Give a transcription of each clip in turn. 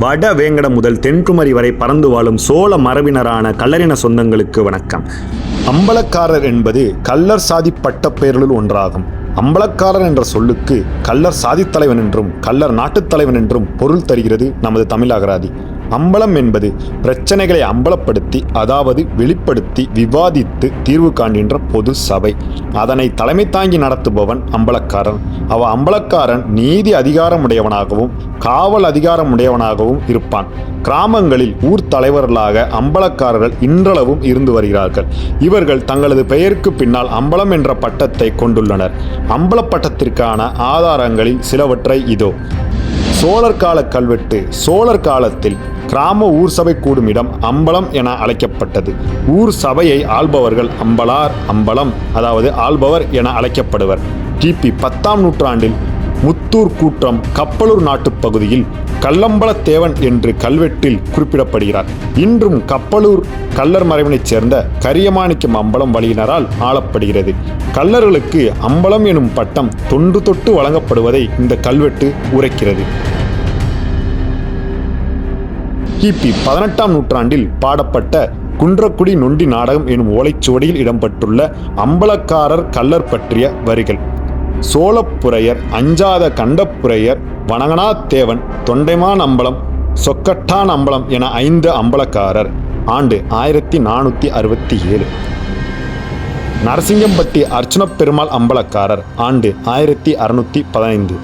வட வேங்கடம் முதல் தென்குமரி வரை பறந்து வாழும் சோழ மரபினரான கல்லறின சொந்தங்களுக்கு வணக்கம். அம்பலக்காரர் என்பது கல்லர் சாதி பட்டப்பெயர்களுள் ஒன்றாகும். அம்பலக்காரர் என்ற சொல்லுக்கு கல்லர் சாதித்தலைவன் என்றும் கல்லர் நாட்டுத் தலைவன் என்றும் பொருள் தருகிறது நமது தமிழ் அகராதி அம்பலம் என்பது பிரச்சனைகளை அம்பலப்படுத்தி அதாவது வெளிப்படுத்தி விவாதித்து தீர்வு காண்கின்ற பொது சபை. அதனை தலைமை தாங்கி நடத்துபவன் அம்பலக்காரன். அவ அம்பலக்காரன் நீதி அதிகாரமுடையவனாகவும் காவல் அதிகாரமுடையவனாகவும் இருப்பான். கிராமங்களில் ஊர் தலைவர்களாக அம்பலக்காரர்கள் இன்றளவும் இருந்து வருகிறார்கள். இவர்கள் தங்களது பெயருக்கு பின்னால் அம்பலம் என்ற பட்டத்தை கொண்டுள்ளனர். அம்பலப்பட்டத்திற்கான ஆதாரங்களில் சிலவற்றை இதோ. சோழர் கால கல்வெட்டு சோழர் காலத்தில் கிராம ஊர் சபை கூடும் இடம் அம்பலம் என அழைக்கப்பட்டது. ஊர் சபையை ஆள்பவர்கள் அம்பலார் அம்பலம் அதாவது ஆள்பவர் என அழைக்கப்படுவர். கிபி பத்தாம் நூற்றாண்டில் முத்தூர் கூற்றம் கப்பலூர் நாட்டுப் பகுதியில் கல்லம்பலத்தேவன் என்று கல்வெட்டில் குறிப்பிடப்படுகிறார். இன்றும் கப்பலூர் கல்லர் மறைவனைச் சேர்ந்த கரியமாணிக்கம் அம்பலம் வழியினரால் ஆளப்படுகிறது. கல்லர்களுக்கு அம்பலம் எனும் பட்டம் தொன்று தொட்டு வழங்கப்படுவதை இந்த கல்வெட்டு உரைக்கிறது. கிபி பதினெட்டாம் நூற்றாண்டில் பாடப்பட்ட குன்றக்குடி நொண்டி நாடகம் எனும் ஓலைச்சுவடியில் இடம்பெற்றுள்ள அம்பலக்காரர் கல்லர் பற்றிய வரிகள். சோழப்புரையர் அஞ்சாத கண்டப்புரையர் வணங்கனாத்தேவன் தொண்டைமான் அம்பலம் சொக்கட்டான் அம்பலம் என ஐந்து அம்பலக்காரர். ஆண்டு ஆயிரத்தி நானூற்றி அறுபத்தி ஏழு. நரசிங்கம்பட்டி அர்ச்சுனப் பெருமாள் அம்பலக்காரர். ஆண்டு ஆயிரத்தி அறுநூத்தி பதினைந்து.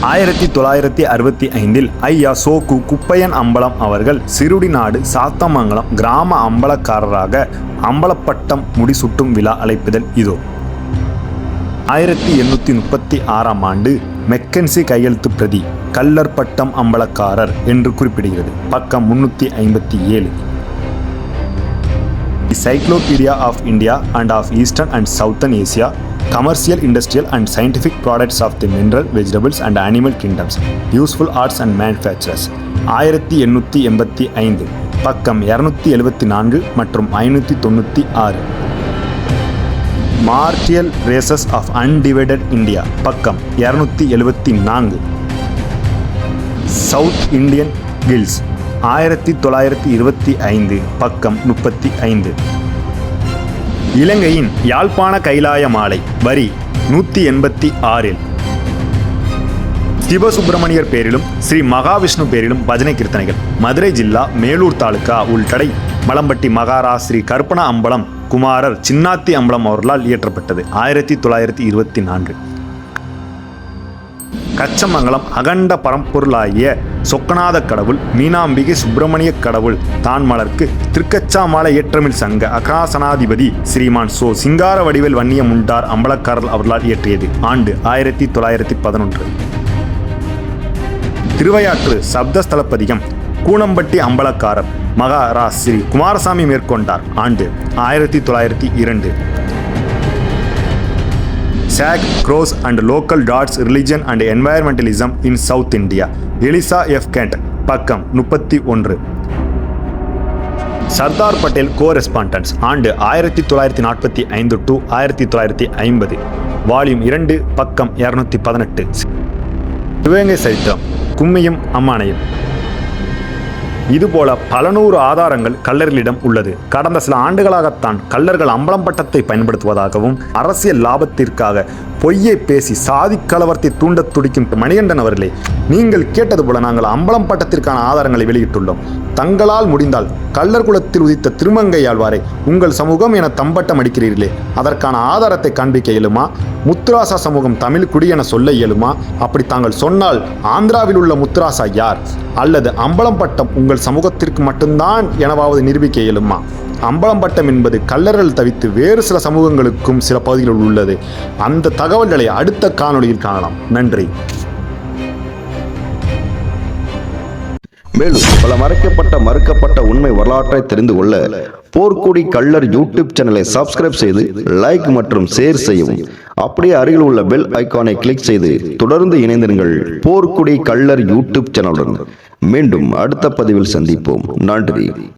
ஆயிரத்தி தொள்ளாயிரத்தி அறுபத்தி ஐந்தில் ஐயா சோகு குப்பையன் அம்பலம் அவர்கள் சிறுடி நாடு சாத்தமங்கலம் கிராம அம்பலக்காரராக அம்பலப்பட்டம் முடிசூட்டும் விழா அழைப்புதல் இதோ. ஆயிரத்தி எண்ணூற்றி முப்பத்தி ஆறாம் ஆண்டு மெக்கன்சி கையெழுத்து பிரதி கல்லர் பட்டம் அம்பலக்காரர் என்று குறிப்பிடுகிறது. பக்கம் முன்னூற்றி ஐம்பத்தி ஏழு. The cyclopaedia of India and of eastern and southern Asia commercial industrial and scientific products of the mineral vegetables and animal kingdoms useful arts and manufacturers ஆயிரத்தி எண்ணூற்றி எண்பத்தி ஐந்து. பக்கம் இரநூத்தி எழுபத்தி நான்கு மற்றும் ஐநூற்றி தொண்ணூற்றி ஆறு. Martial races of undivided India பக்கம் இரநூத்தி எழுபத்தி நான்கு. சவுத் இந்தியன் கில்ஸ் ஆயிரத்தி தொள்ளாயிரத்தி இருபத்தி ஐந்து. பக்கம் முப்பத்தி ஐந்து. இலங்கையின் யாழ்ப்பாண கைலாய மாலை வரி நூற்றி எண்பத்தி ஆறில். சிவசுப்பிரமணியர் பேரிலும் ஸ்ரீ மகாவிஷ்ணு பேரிலும் பஜனை கீர்த்தனைகள். மதுரை ஜில்லா மேலூர் தாலுகா உள்தடை மலம்பட்டி மகாரா ஸ்ரீ கற்பன அம்பலம் குமாரர் சின்னாத்தி அம்பலம் அவர்களால் இயற்றப்பட்டது. ஆயிரத்தி தொள்ளாயிரத்தி இருபத்தி நான்கு. கச்சமங்கலம் அகண்ட பரம்பொருளாகிய சொக்கநாத கடவுள் மீனாம்பிகை சுப்பிரமணிய கடவுள் தான்மலர்க்கு திருக்கச்சாமாலை ஏற்றமிழ் சங்க அகாசனாதிபதி ஸ்ரீமான் சோ சிங்கார வடிவேல் வன்னிய முண்டார் அம்பலக்காரர் அவர்களால் இயற்றியது. ஆண்டு ஆயிரத்தி தொள்ளாயிரத்தி பதினொன்று. திருவையாற்று சப்தஸ்தலப்பதிகம் கூனம்பட்டி அம்பலக்காரர் மகாராஜ் ஸ்ரீ. குமாரசாமி மேற்கொண்டார். ஆண்டு ஆயிரத்தி தொள்ளாயிரத்தி இரண்டு. SAG, Crows and Local Dots Religion and Environmentalism in South India. Eliza F Kent பக்கம் முப்பத்தி ஒன்று சர்தார் பட்டேல் கோரெஸ்பாண்டன்ஸ் ஆண்டு ஆயிரத்தி தொள்ளாயிரத்தி நாற்பத்தி ஐந்து டு ஆயிரத்தி தொள்ளாயிரத்தி ஐம்பது வால்யூம் இரண்டு பக்கம் இரநூத்தி பதினெட்டு சிவகங்கை சரித்திரம் கும்மியும் அம்மானையும் இதுபோல பல நூறு ஆதாரங்கள் கல்லர்களிடம் உள்ளது. கடந்த சில ஆண்டுகளாகத்தான் கல்லர்கள் அம்பலம் பட்டத்தை பயன்படுத்துவதாகவும் அரசியல் லாபத்திற்காக பொய்யை பேசி சாதி கலவரத்தை தூண்டத் துடிக்கும் மணிகண்டன் அவர்களே நீங்கள் கேட்டது போல நாங்கள் அம்பலம் பட்டத்திற்கான ஆதாரங்களை வெளியிட்டுள்ளோம். தங்களால் முடிந்தால் கள்ளர் குலத்தில் உதித்த திருமங்கையாழ்வாரை உங்கள் சமூகம் என தம்பட்டம் அடிக்கிறீர்களே. அதற்கான ஆதாரத்தை காண்பிக்க இயலுமா? முத்துராசா சமூகம் தமிழ் குடி என சொல்ல இயலுமா? அப்படி தாங்கள் சொன்னால் ஆந்திராவில் உள்ள முத்துராசா யார்? அல்லது அம்பலம் பட்டம் உங்கள் சமூகத்திற்கு மட்டும்தான் எனவாவது நிரூபிக்க இயலுமா? அம்பலம் பட்டம் என்பது கல்லர்கள் தவித்து வேறு சில சமூகங்களுக்கும் சில பகுதிகளில் உள்ளது. அந்த தகவல்களை அடுத்த காணொளியில் காணலாம். நன்றி. மேலும் பல மறைக்கப்பட்ட மறுக்கப்பட்ட உண்மை வரலாற்றை தெரிந்து கொள்ள போர்க்குடி கள்ளர் யூடியூப் சேனலை சப்ஸ்கிரைப் செய்து லைக் மற்றும் ஷேர் செய்யவும். அப்படியே அருகில் உள்ள பெல் ஐகானை கிளிக் செய்து தொடர்ந்து இணைந்திருங்கள் போர்க்குடி கள்ளர் யூடியூப் சேனலுடன். மீண்டும் அடுத்த பதிவில் சந்திப்போம். நன்றி.